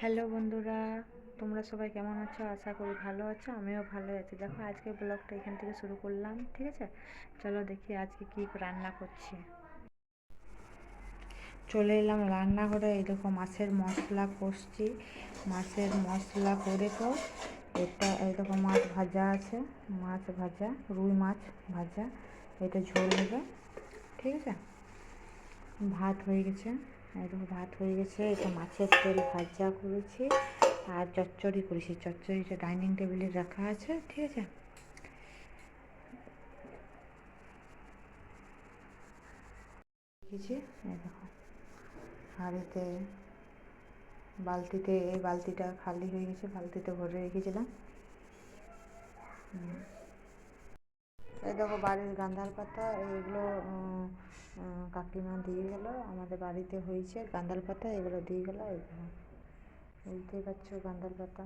Hello বন্ধুরা, তোমরা সবাই কেমন আছো? আশা করি ভালো আছো, আমিও ভালো আছি। দেখো, আজকে ব্লগটা এখান থেকে শুরু করলাম, ঠিক আছে? চলো দেখি আজকে কি রান্না করছি। চলে এলাম রান্নাঘরে দেখো মাছের মশলা কষছি। মাছের মশলা করে তো এটা দেখো মাছ ভাজা আছে, মাছ ভাজা, রুই মাছ ভাজা। এটা ঝোল হবে, ঠিক আছে? ভাত হয়ে গেছে এই দেখো ভাত হয়ে গেছে, এটা মাছের তেল ভাজা করেছি, আর চচ্চড়ি করেছি, চচ্চড়িটা ডাইনিং টেবিলে রাখা আছে, ঠিক আছে? রেখেছি এই দেখো, হাঁড়িতে, বালতিতে, এই বালতিটা খালি হয়ে গেছে, বালতিতে ভরে রেখেছিলাম। এই দেখো বাড়ির গান্ধার পাতা উম, কাকিমা দিয়ে গেল আমাদের বাড়িতে হয়েছে গান্ধার পাতা এগুলো দিয়ে গেল এইগুলো বুঝতেই পারছ গান্ধার পাতা?